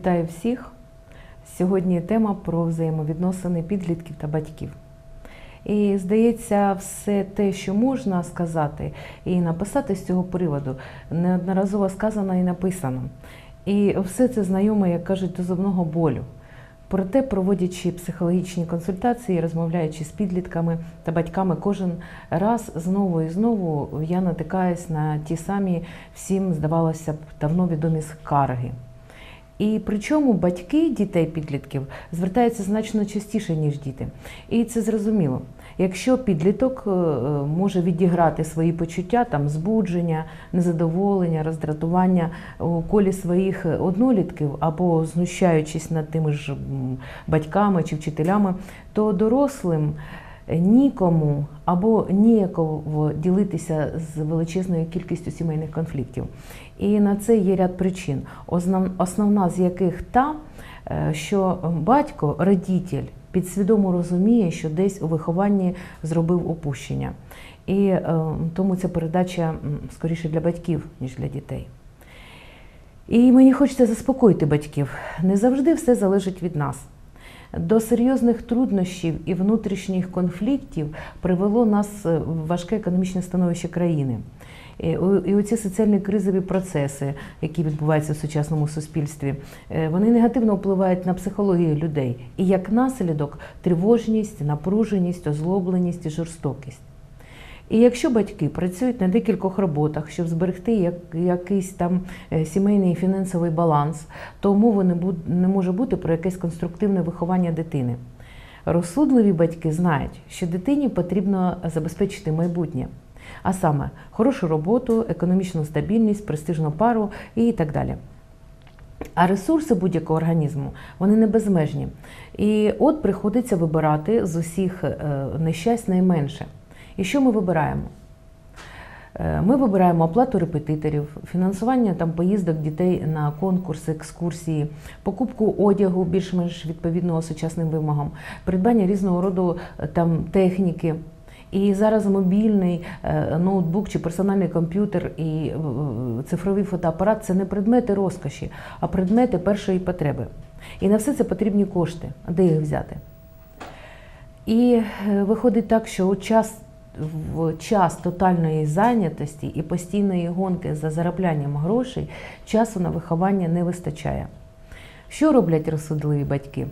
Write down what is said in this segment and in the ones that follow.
Вітаю всіх! Сьогодні тема про взаємовідносини підлітків та батьків. І здається, все те, що можна сказати і написати з цього приводу, неодноразово сказано і написано. І все це знайоме, як кажуть, до зубного болю. Проте, проводячи психологічні консультації, розмовляючи з підлітками та батьками, кожен раз знову і знову я натикаюсь на ті самі всім, здавалося б, давно відомі скарги. І причому батьки дітей-підлітків звертаються значно частіше, ніж діти. І це зрозуміло. Якщо підліток е, може відіграти свої почуття, там збудження, незадоволення, роздратування у колі своїх однолітків або знущаючись над тими ж батьками чи вчителями, то дорослим нікому або ніяково ділитися з величезною кількістю сімейних конфліктів. І на це є ряд причин, основна з яких та, е, що батько, родитель, підсвідомо розуміє, що десь у вихованні зробив опущення. І е, тому ця передача скоріше для батьків, ніж для дітей. І мені хочеться заспокоїти батьків. Не завжди все залежить від нас. До серйозних труднощів і внутрішніх конфліктів привело нас е, важке економічне становище країни. І оці соціальні кризові процеси, які відбуваються в сучасному суспільстві, е, вони негативно впливають на психологію людей. І як наслідок тривожність, напруженість, озлобленість і жорстокість. І якщо батьки працюють на декількох роботах, щоб зберегти як, якийсь там е, сімейний фінансовий баланс, то мови не, буд, не може бути про якесь конструктивне виховання дитини. Розсудливі батьки знають, що дитині потрібно забезпечити майбутнє, а саме хорошу роботу, економічну стабільність, престижну пару і так далі. А ресурси будь-якого організму вони не безмежні. І от приходиться вибирати з усіх е, нещасть найменше. І що ми вибираємо? Е, Ми вибираємо оплату репетиторів, фінансування там поїздок дітей на конкурси, екскурсії, покупку одягу більш-менш відповідного сучасним вимогам, придбання різного роду е, там техніки. І зараз мобільний е, ноутбук чи персональний комп'ютер і е, цифровий фотоапарат це не предмети розкоші, а предмети першої потреби. І на все це потрібні кошти. Де їх взяти? І е, виходить так, що час, в час тотальної зайнятості і постійної гонки за зароблянням грошей часу на виховання не вистачає. Що роблять розсудливі батьки?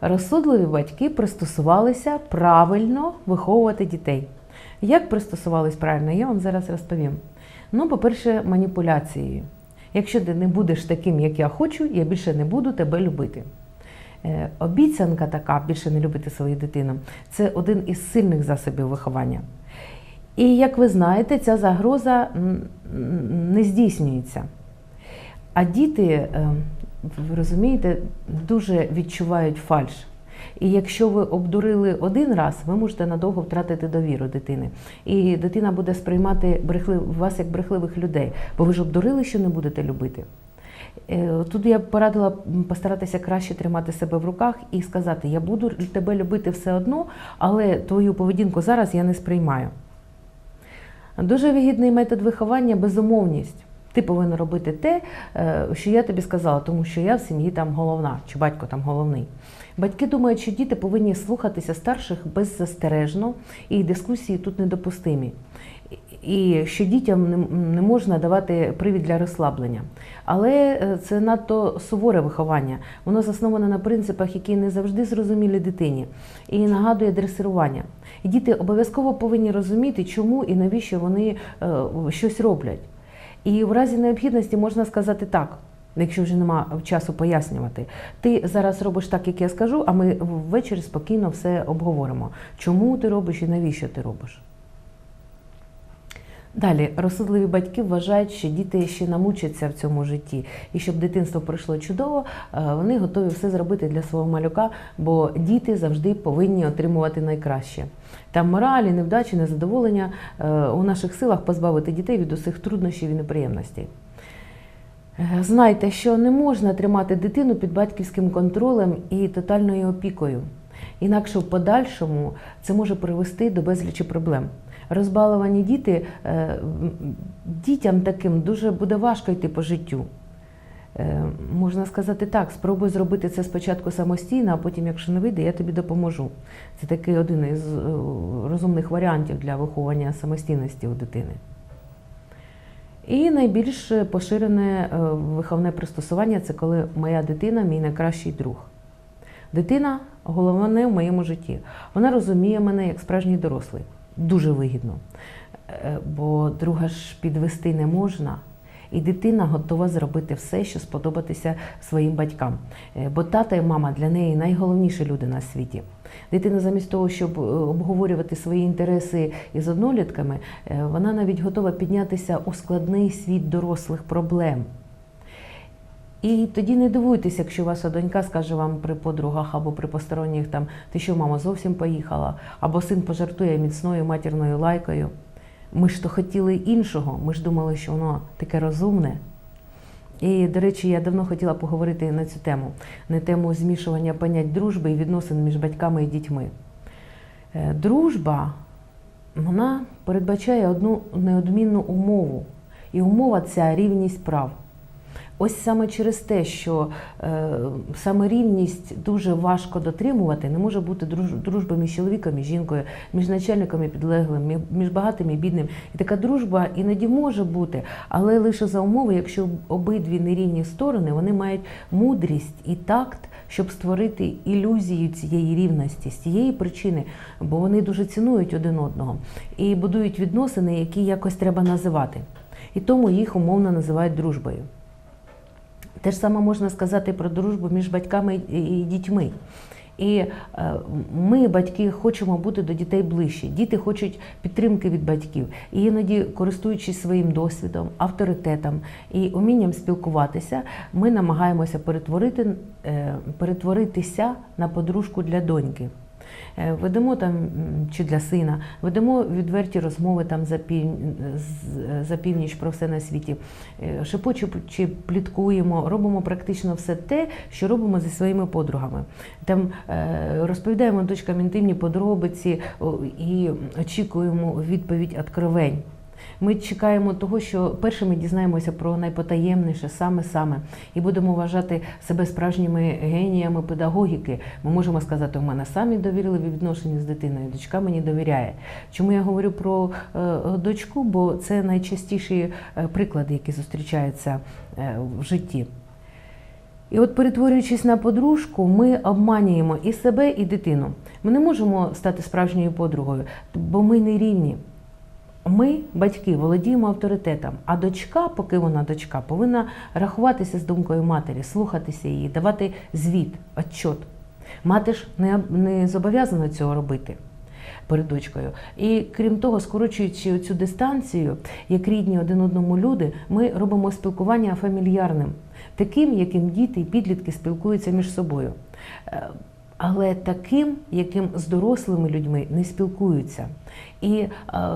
Розсудливі батьки пристосувалися правильно виховувати дітей. Як пристосувались правильно, я вам зараз розповім. Ну, по-перше, маніпуляцією. Якщо ти не будеш таким, як я хочу, я більше не буду тебе любити. Е, Обіцянка така більше не любити свою дитину це один із сильних засобів виховання. І як ви знаєте, ця загроза не здійснюється. А діти, е, ви розумієте, дуже відчувають фальш. І якщо ви обдурили один раз, ви можете надовго втратити довіру дитини. І дитина буде сприймати брехлив, вас як брехливих людей, бо ви ж обдурили, що не будете любити. Е, Тут я б порадила постаратися краще тримати себе в руках і сказати: я буду тебе любити все одно, але твою поведінку зараз я не сприймаю. Дуже вигідний метод виховання безумовність. Ти повинен робити те, е, що я тобі сказала, тому що я в сім'ї там головна, чи батько там головний. Батьки думають, що діти повинні слухатися старших беззастережно, і дискусії тут недопустимі. І що дітям не- можна давати привід для розслаблення. Але е, це надто суворе виховання. Воно засноване на принципах, які не завжди зрозумілі дитині, і нагадує дресирування. І діти обов'язково повинні розуміти, чому і навіщо вони е, щось роблять. І в разі необхідності можна сказати так. Якщо вже нема часу пояснювати, ти зараз робиш так, як я скажу, а ми ввечері спокійно все обговоримо. Чому ти робиш і навіщо ти робиш? Далі, розсудливі батьки вважають, що діти ще намучаться в цьому житті, і щоб дитинство пройшло чудово, е, вони готові все зробити для свого малюка, бо діти завжди повинні отримувати найкраще. Там моралі, невдачі, незадоволення е, у наших силах позбавити дітей від усіх труднощів і неприємностей. Е, Знайте, що не можна тримати дитину під батьківським контролем і тотальною опікою. Інакше в подальшому це може привести до безлічі проблем. Розбаловані діти, е, дітям таким дуже буде важко йти по життю. Е, Можна сказати так, спробуй зробити це спочатку самостійно, а потім, якщо не вийде, я тобі допоможу. Це такий один із е, розумних варіантів для виховання самостійності у дитини. І найбільш поширене виховне пристосування це коли моя дитина мій найкращий друг. Дитина головне в моєму житті. Вона розуміє мене як справжній дорослий. Дуже вигідно. Е, Бо друга ж підвести не можна. І дитина готова зробити все, що сподобатися своїм батькам. Е, Бо тата і мама для неї найголовніші люди на світі. Дитина, замість того, щоб е, обговорювати свої інтереси із однолітками, вона навіть готова піднятися у складний світ дорослих проблем. І тоді не дивуйтеся, якщо ваша донька скаже вам при подругах або при посторонніх там, ти що, мама, зовсім поїхала, або син пожартує міцною матірною лайкою. Ми ж то хотіли іншого, ми ж думали, що воно таке розумне. І, до речі, я давно хотіла поговорити на цю тему, на тему змішування понять дружби і відносин між батьками і дітьми. Е, Дружба вона передбачає одну неодмінну умову. І умова ця рівність прав. Ось саме через те, що е, саме рівність дуже важко дотримувати, не може бути друж, дружби між чоловіком і жінкою, між начальником і підлеглим, між багатим і бідним. І така дружба іноді може бути, але лише за умови, якщо обидві нерівні сторони вони мають мудрість і такт, щоб створити ілюзію цієї рівності з цієї причини, бо вони дуже цінують один одного і будують відносини, які якось треба називати. І тому їх умовно називають дружбою. Те ж саме можна сказати про дружбу між батьками і дітьми. І е, ми, батьки, хочемо бути до дітей ближче. Діти хочуть підтримки від батьків. І іноді, користуючись своїм досвідом, авторитетом і умінням спілкуватися, ми намагаємося перетворити, е, перетворитися на подружку для доньки. Е, Ведемо там чи для сина, ведемо відверті розмови там за, пів, за північ про все на світі, Е, шепочу пліткуємо, робимо практично все те, що робимо зі своїми подругами. Там е, розповідаємо дочкам інтимні подробиці і очікуємо відповідь откровень. Ми чекаємо того, що першими дізнаємося про найпотаємніше, саме-саме, і будемо вважати себе справжніми геніями педагогіки. Ми можемо сказати, у мене самі довірливі відношення з дитиною, дочка мені довіряє. Чому я говорю про е, дочку? Бо це найчастіші е, приклади, які зустрічаються е, в житті. І от, перетворюючись на подружку, ми обманюємо і себе, і дитину. Ми не можемо стати справжньою подругою, бо ми не рівні. Ми, батьки, володіємо авторитетом, а дочка, поки вона дочка, повинна рахуватися з думкою матері, слухатися її, давати звіт, отчот. Мати ж не, не зобов'язана цього робити перед дочкою. І крім того, скорочуючи цю дистанцію, як рідні один одному люди, ми робимо спілкування фамільярним, таким, яким діти і підлітки спілкуються між собою. Але таким, яким з дорослими людьми не спілкуються. І е,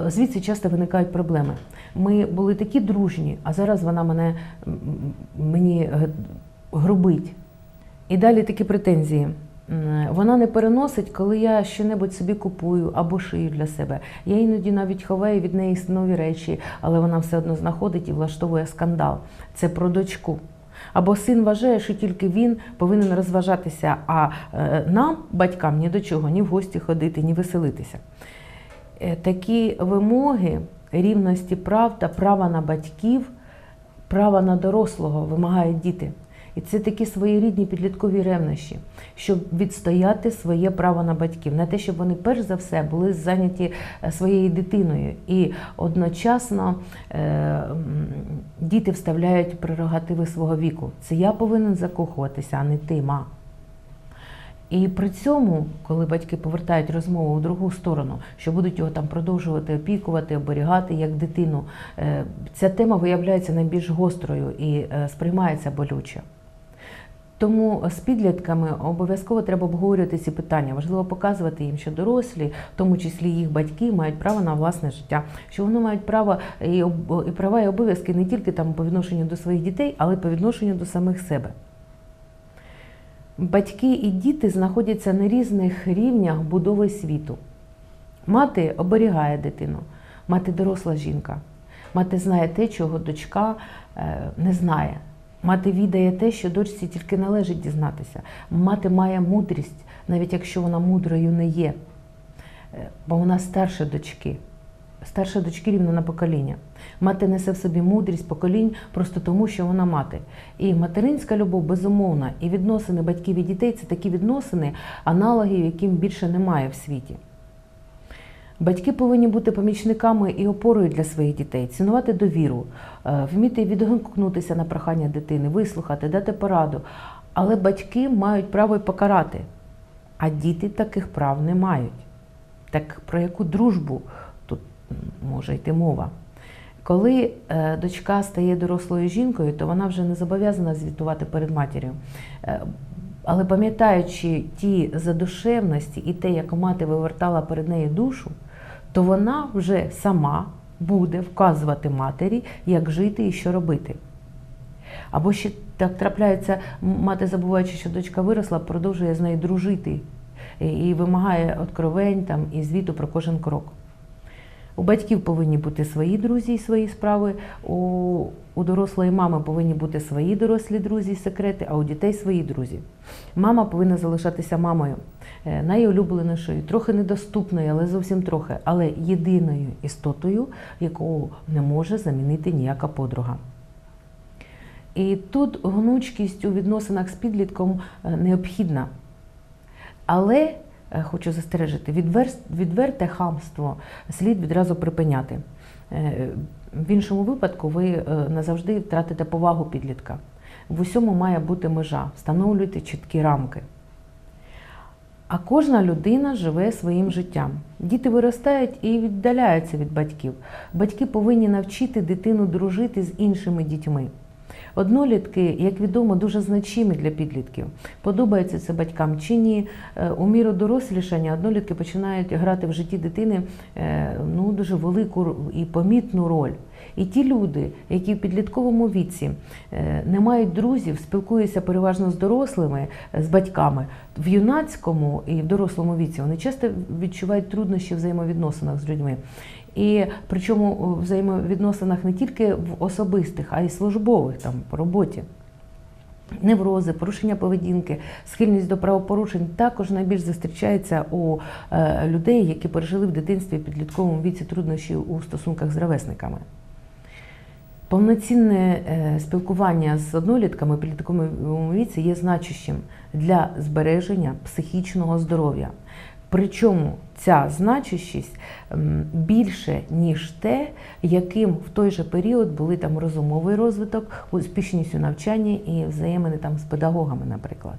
звідси часто виникають проблеми. Ми були такі дружні, а зараз вона мене мені грубить. І далі такі претензії. Вона не переносить, коли я щось собі купую або шию для себе. Я іноді навіть ховаю від неї нові речі, але вона все одно знаходить і влаштовує скандал. Це про дочку. Або син вважає, що тільки він повинен розважатися, а е, нам, батькам, ні до чого, ні в гості ходити, ні веселитися. Е, Такі вимоги рівності прав та права на батьків, права на дорослого вимагають діти. І це такі своєрідні підліткові ревнощі, щоб відстояти своє право на батьків, на те, щоб вони перш за все були зайняті е, своєю дитиною. І одночасно е, діти вставляють прерогативи свого віку. Це я повинен закохуватися, а не ти, ма. І при цьому, коли батьки повертають розмову у другу сторону, що будуть його там продовжувати опікувати, оберігати як дитину, е, ця тема виявляється найбільш гострою і е, сприймається болюче. Тому з підлітками обов'язково треба обговорювати ці питання. Важливо показувати їм, що дорослі, в тому числі їх батьки, мають право на власне життя, що вони мають право і, і права і обов'язки не тільки там по відношенню до своїх дітей, але й по відношенню до самих себе. Батьки і діти знаходяться на різних рівнях будови світу. Мати оберігає дитину, мати доросла жінка. Мати знає те, чого дочка е, не знає. Мати відає те, що дочці тільки належить дізнатися. Мати має мудрість, навіть якщо вона мудрою не є. Е, Бо вона старша дочки. Старша дочки рівно на покоління. Мати несе в собі мудрість поколінь просто тому, що вона мати. І материнська любов безумовна, і відносини батьків і дітей це такі відносини, аналогів, яким більше немає в світі. Батьки повинні бути помічниками і опорою для своїх дітей, цінувати довіру, е, вміти відгукнутися на прохання дитини, вислухати, дати пораду. Але батьки мають право й покарати, а діти таких прав не мають. Так про яку дружбу тут може йти мова? Коли е, дочка стає дорослою жінкою, то вона вже не зобов'язана звітувати перед матір'ю. Е, але пам'ятаючи ті задушевності і те, як мати вивертала перед нею душу, то вона вже сама буде вказувати матері, як жити і що робити. Або ще так трапляється, мати, забуваючи, що дочка виросла, продовжує з нею дружити і, і вимагає откровень там, і звіту про кожен крок. У батьків повинні бути свої друзі і свої справи, у, у дорослої мами повинні бути свої дорослі друзі і секрети, а у дітей свої друзі. Мама повинна залишатися мамою, е, найулюбленішою, трохи недоступною, але зовсім трохи, але єдиною істотою, яку не може замінити ніяка подруга. І тут гнучкість у відносинах з підлітком е, необхідна. Але хочу застережити, відверте хамство слід відразу припиняти. Е, В іншому випадку ви е, назавжди втратите повагу підлітка. В усьому має бути межа, встановлюйте чіткі рамки. А кожна людина живе своїм життям. Діти виростають і віддаляються від батьків. Батьки повинні навчити дитину дружити з іншими дітьми. Однолітки, як відомо, дуже значимі для підлітків. Подобається це батькам чи ні. Е, У міру дорослішання однолітки починають грати в житті дитини е, ну, дуже велику і помітну роль. І ті люди, які в підлітковому віці е, не мають друзів, спілкуються переважно з дорослими, з батьками, в юнацькому і в дорослому віці вони часто відчувають труднощі в взаємовідносинах з людьми. І причому у взаємовідносинах не тільки в особистих, а й службових там по роботі. Неврози, порушення поведінки, схильність до правопорушень також найбільш зустрічається у е, людей, які пережили в дитинстві і підлітковому віці труднощі у стосунках з ровесниками. Повноцінне е, спілкування з однолітками в підлітковому віці є значущим для збереження психічного здоров'я. Причому ця значущість більше, ніж те, яким в той же період були там розумовий розвиток, успішність у навчанні і взаємини там з педагогами, наприклад.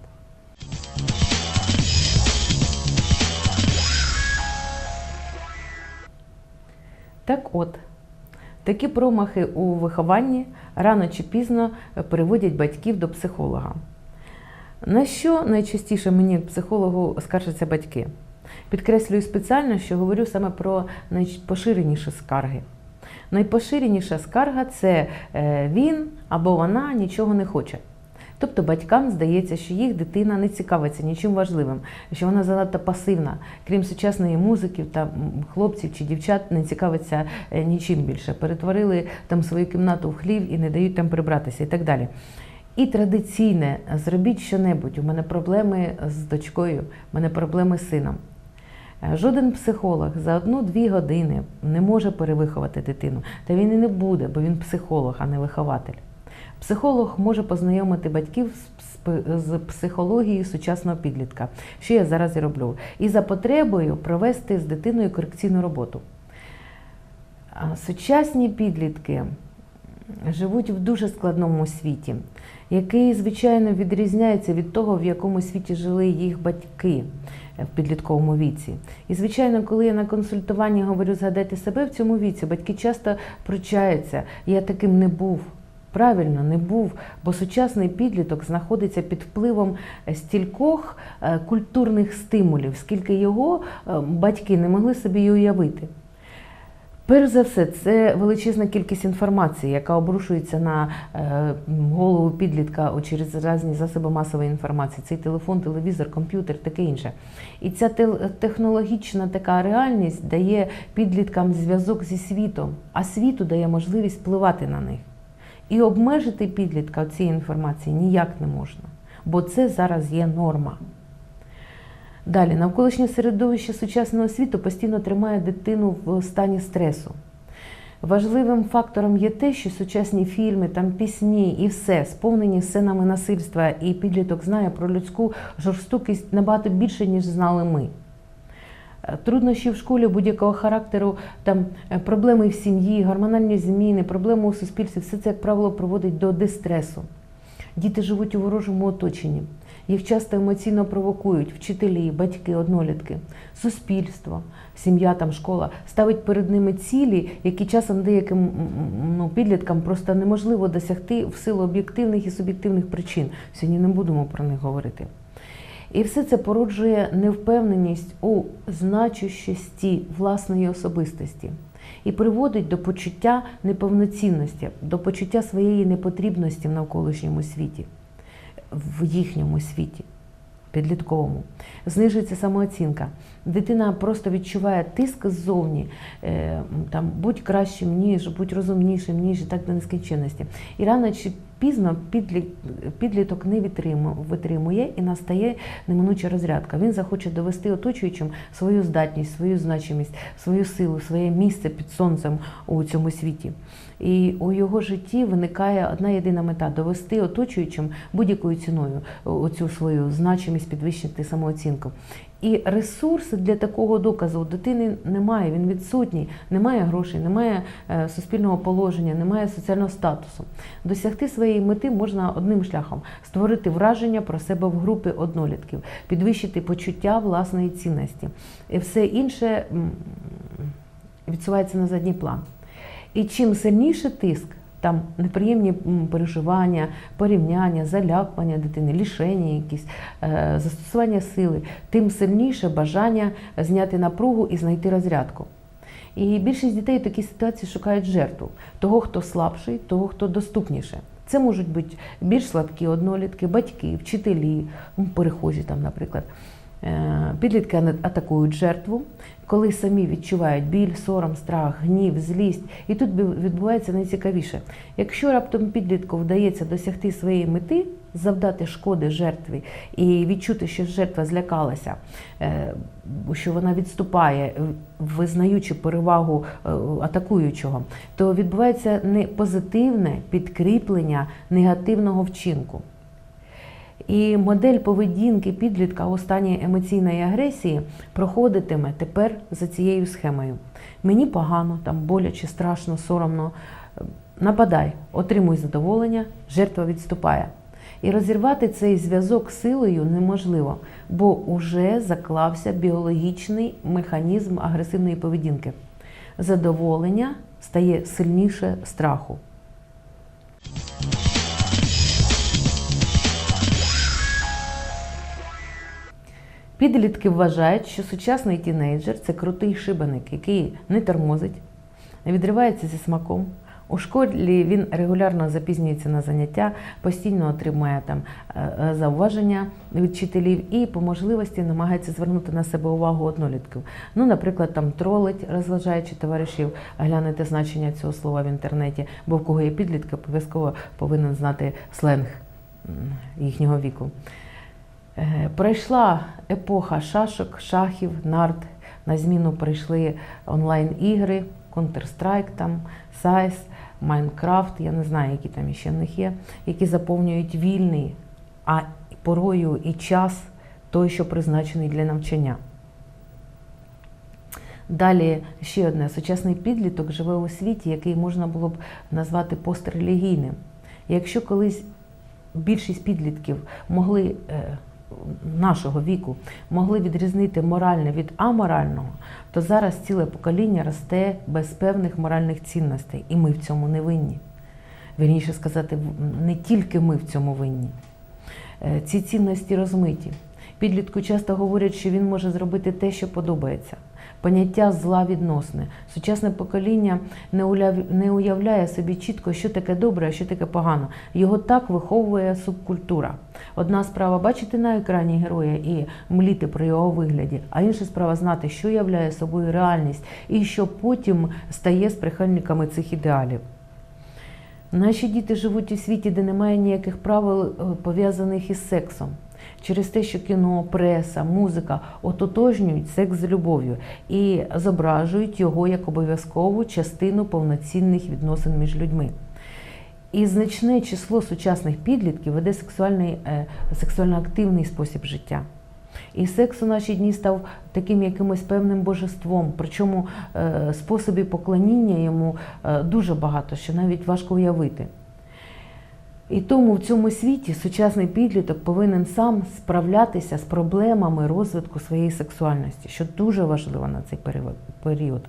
Так от, такі промахи у вихованні рано чи пізно приводять батьків до психолога. На що найчастіше мені психологу скаржаться батьки? Підкреслюю спеціально, що говорю саме про найпоширеніші скарги. Найпоширеніша скарга це е, він або вона нічого не хоче. Тобто батькам здається, що їх дитина не цікавиться нічим важливим, що вона занадто пасивна, крім сучасної музики та хлопців чи дівчат не цікавиться е, нічим більше. Перетворили там свою кімнату в хлів і не дають там прибратися і так далі. І традиційне зробіть що-небудь. У мене проблеми з дочкою, у мене проблеми з сином. Е, Жоден психолог за одну-дві години не може перевиховати дитину. Та він і не буде, бо він психолог, а не вихователь. Психолог може познайомити батьків з психологією сучасного підлітка, що я зараз і роблю, і за потребою провести з дитиною корекційну роботу. Сучасні підлітки живуть в дуже складному світі, який, звичайно, відрізняється від того, в якому світі жили їх батьки в підлітковому віці. І, звичайно, коли я на консультуванні говорю згадати себе в цьому віці, батьки часто пручаються. Я таким не був. Правильно, не був, бо сучасний підліток знаходиться під впливом стількох е, культурних стимулів, скільки його е, батьки не могли собі уявити. Перш за все, це величезна кількість інформації, яка обрушується на е, голову підлітка через різні засоби масової інформації. Цей телефон, телевізор, комп'ютер, таке інше. І ця технологічна така реальність дає підліткам зв'язок зі світом, а світу дає можливість впливати на них. І обмежити підлітка цієї інформації ніяк не можна, бо це зараз є норма. Далі, навколишнє середовище сучасного світу постійно тримає дитину в стані стресу. Важливим фактором є те, що сучасні фільми, там пісні і все сповнені сценами насильства, і підліток знає про людську жорстокість набагато більше, ніж знали ми. Е, Труднощі в школі будь-якого характеру, там е, проблеми в сім'ї, гормональні зміни, проблеми у суспільстві, все це, як правило, приводить до дистресу. Діти живуть у ворожому оточенні. Їх часто емоційно провокують вчителі, батьки, однолітки, суспільство, сім'я, там, школа ставить перед ними цілі, які часом деяким ну, підліткам просто неможливо досягти в силу об'єктивних і суб'єктивних причин. Сьогодні не будемо про них говорити. І все це породжує невпевненість у значущості власної особистості і приводить до почуття неповноцінності, до почуття своєї непотрібності в навколишньому світі, в їхньому світі, підлітковому. Знижується самооцінка. Дитина просто відчуває тиск ззовні, е, там, будь кращим, ніж, будь розумнішим, ніж і так до нескінченності. І рано чи пізно підліток не витримує, і настає неминуча розрядка. Він захоче довести оточуючим свою здатність, свою значимість, свою силу, своє місце під сонцем у цьому світі. І у його житті виникає одна єдина мета довести оточуючим будь-якою ціною оцю свою значимість, підвищити самооцінку. І ресурси для такого доказу у дитини немає, він відсутній, немає грошей, немає е, суспільного положення, немає соціального статусу. Досягти своєї мети можна одним шляхом створити враження про себе в групі однолітків, підвищити почуття власної цінності. І все інше відсувається на задній план. І чим сильніше тиск, там неприємні переживання, порівняння, залякування дитини, лішення якісь, е, застосування сили, тим сильніше бажання зняти напругу і знайти розрядку. І більшість дітей в такій ситуації шукають жертву того, хто слабший, того, хто доступніше. Це можуть бути більш слабкі однолітки, батьки, вчителі, перехожі там, наприклад. Е, Підлітки атакують жертву, коли самі відчувають біль, сором, страх, гнів, злість. І тут відбувається найцікавіше. Якщо раптом підлітку вдається досягти своєї мети, завдати шкоди жертві і відчути, що жертва злякалася, е, що вона відступає, е, визнаючи перевагу атакуючого, то відбувається не позитивне підкріплення негативного вчинку. І модель поведінки підлітка у стані емоційної агресії проходитиме тепер за цією схемою. Мені погано, там боляче, страшно, соромно. Нападай, отримуй задоволення, жертва відступає. І розірвати цей зв'язок силою неможливо, бо уже заклався біологічний механізм агресивної поведінки. Задоволення стає сильніше страху. Підлітки вважають, що сучасний тінейджер це крутий шибаник, який не тормозить, не відривається зі смаком. У школі він регулярно запізнюється на заняття, постійно отримує там е, е, зауваження від вчителів і по можливості намагається звернути на себе увагу однолітків. Ну, наприклад, там тролить, розважаючи товаришів, глянете значення цього слова в інтернеті, бо в кого є підлітки, обов'язково повинен знати сленг їхнього віку. Е, Пройшла епоха шашок, шахів, нарт. На зміну прийшли онлайн-ігри, Counter-Strike, там, SICE, Minecraft, я не знаю, які там ще в них є, які заповнюють вільний, а порою і час той, що призначений для навчання. Далі ще одне: сучасний підліток живе у світі, який можна було б назвати пострелігійним. Якщо колись більшість підлітків могли е, нашого віку могли відрізнити моральне від аморального, то зараз ціле покоління росте без певних моральних цінностей, і ми в цьому не винні. Вірніше сказати, не тільки ми в цьому винні. Е, Ці цінності розмиті. Підлітку часто говорять, що він може зробити те, що подобається. Поняття зла відносне. Сучасне покоління не уявляє собі чітко, що таке добре, а що таке погано. Його так виховує субкультура. Одна справа бачити на екрані героя і мліти про його вигляді, а інша справа знати, що являє собою реальність і що потім стає з прихильниками цих ідеалів. Наші діти живуть у світі, де немає ніяких правил е, пов'язаних із сексом. Через те, що кіно, преса, музика ототожнюють секс з любов'ю і зображують його як обов'язкову частину повноцінних відносин між людьми. І значне число сучасних підлітків веде сексуальний, е, сексуально активний спосіб життя. І секс у наші дні став таким якимось певним божеством, причому е, способів поклоніння йому е, дуже багато, що навіть важко уявити. І тому в цьому світі сучасний підліток повинен сам справлятися з проблемами розвитку своєї сексуальності, що дуже важливо на цей період-.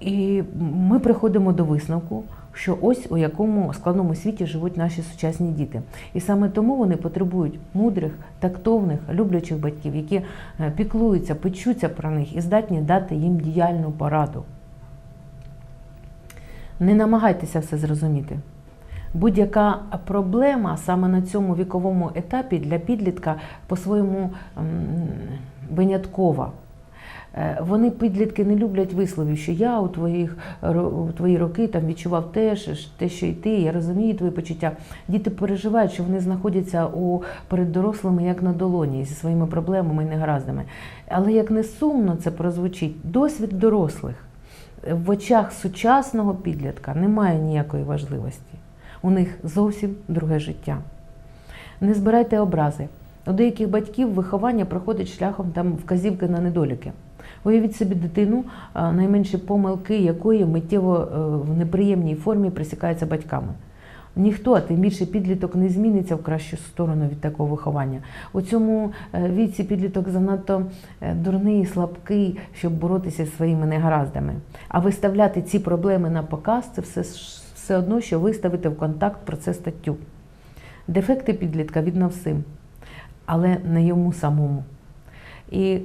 І ми приходимо до висновку, що ось у якому складному світі живуть наші сучасні діти. І саме тому вони потребують мудрих, тактовних, люблячих батьків, які е, піклуються, печуться про них і здатні дати їм діяльну пораду. Не намагайтеся все зрозуміти. Будь-яка проблема саме на цьому віковому етапі для підлітка по-своєму виняткова. Е, Вони підлітки не люблять висловів, що я у твоїх у твої роки там відчував те, те, що й ти, я розумію твої почуття. Діти переживають, що вони знаходяться у перед дорослими як на долоні зі своїми проблемами і негараздами. Але як не сумно це прозвучить, досвід дорослих в очах сучасного підлітка немає ніякої важливості. У них зовсім друге життя. Не збирайте образи. У деяких батьків виховання проходить шляхом там вказівки на недоліки. Уявіть собі дитину, найменші помилки якої миттєво е, в неприємній формі присікаються батьками. Ніхто, а тим більше підліток, не зміниться в кращу сторону від такого виховання. У цьому е, віці підліток занадто е, дурний слабкий, щоб боротися зі своїми негараздами. А виставляти ці проблеми на показ це все, все одно, що виставити в контакт про це статтю. Дефекти підлітка видно всім, але не йому самому. І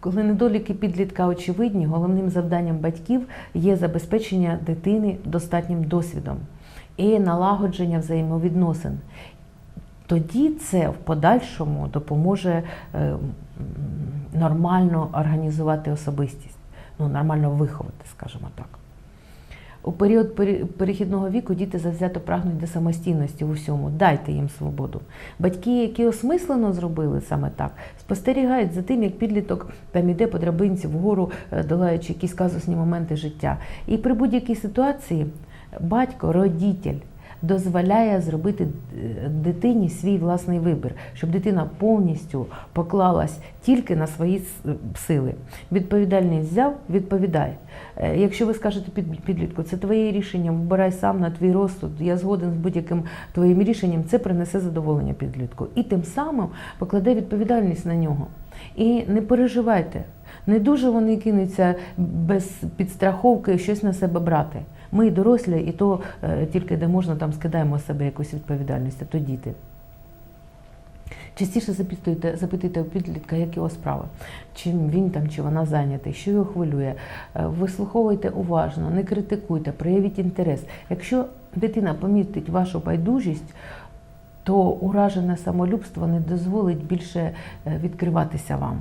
коли недоліки підлітка очевидні, головним завданням батьків є забезпечення дитини достатнім досвідом і налагодження взаємовідносин. Тоді це в подальшому допоможе е, нормально організувати особистість, ну, нормально виховати, скажімо так. У період перехідного віку діти завзято прагнуть до самостійності у всьому. Дайте їм свободу. Батьки, які осмислено зробили саме так, спостерігають за тим, як підліток там іде по драбинці вгору, е, долаючи якісь казусні моменти життя. І при будь-якій ситуації батько, родитель дозволяє зробити е, дитині свій власний вибір, щоб дитина повністю поклалась тільки на свої сили. Відповідальність взяв, відповідай. Е, Якщо ви скажете під- підлітку, це твоє рішення, вибирай сам на твій розсуд, я згоден з будь-яким твоїм рішенням, це принесе задоволення підлітку. І тим самим покладе відповідальність на нього. І не переживайте. Не дуже вони кинуться без підстраховки щось на себе брати. Ми дорослі, і то е, тільки де можна, там скидаємо з себе якусь відповідальність, а то діти. Частіше запитуйте, запитуйте у підлітка, як його справи, чим він там чи вона зайнятий, що його хвилює. Е, Вислуховуйте уважно, не критикуйте, проявіть інтерес. Якщо дитина помітить вашу байдужість, то уражене самолюбство не дозволить більше е, відкриватися вам.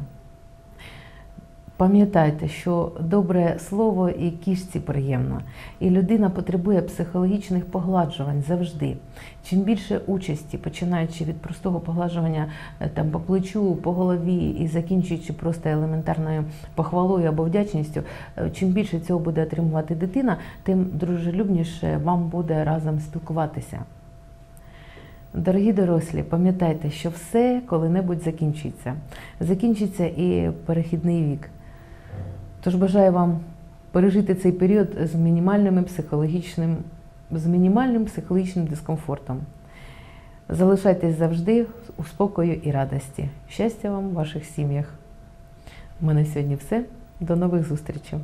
Пам'ятайте, що добре слово і кішці приємно, і людина потребує психологічних погладжувань завжди. Чим більше участі, починаючи від простого погладжування е, там по плечу, по голові і закінчуючи просто елементарною похвалою або вдячністю, е, чим більше цього буде отримувати дитина, тим дружелюбніше вам буде разом спілкуватися. Дорогі дорослі, пам'ятайте, що все коли-небудь закінчиться. Закінчиться і перехідний вік. Тож бажаю вам пережити цей період з мінімальним психологічним, з мінімальним психологічним дискомфортом. Залишайтесь завжди у спокою і радості. Щастя вам в ваших сім'ях. У мене сьогодні все. До нових зустрічей.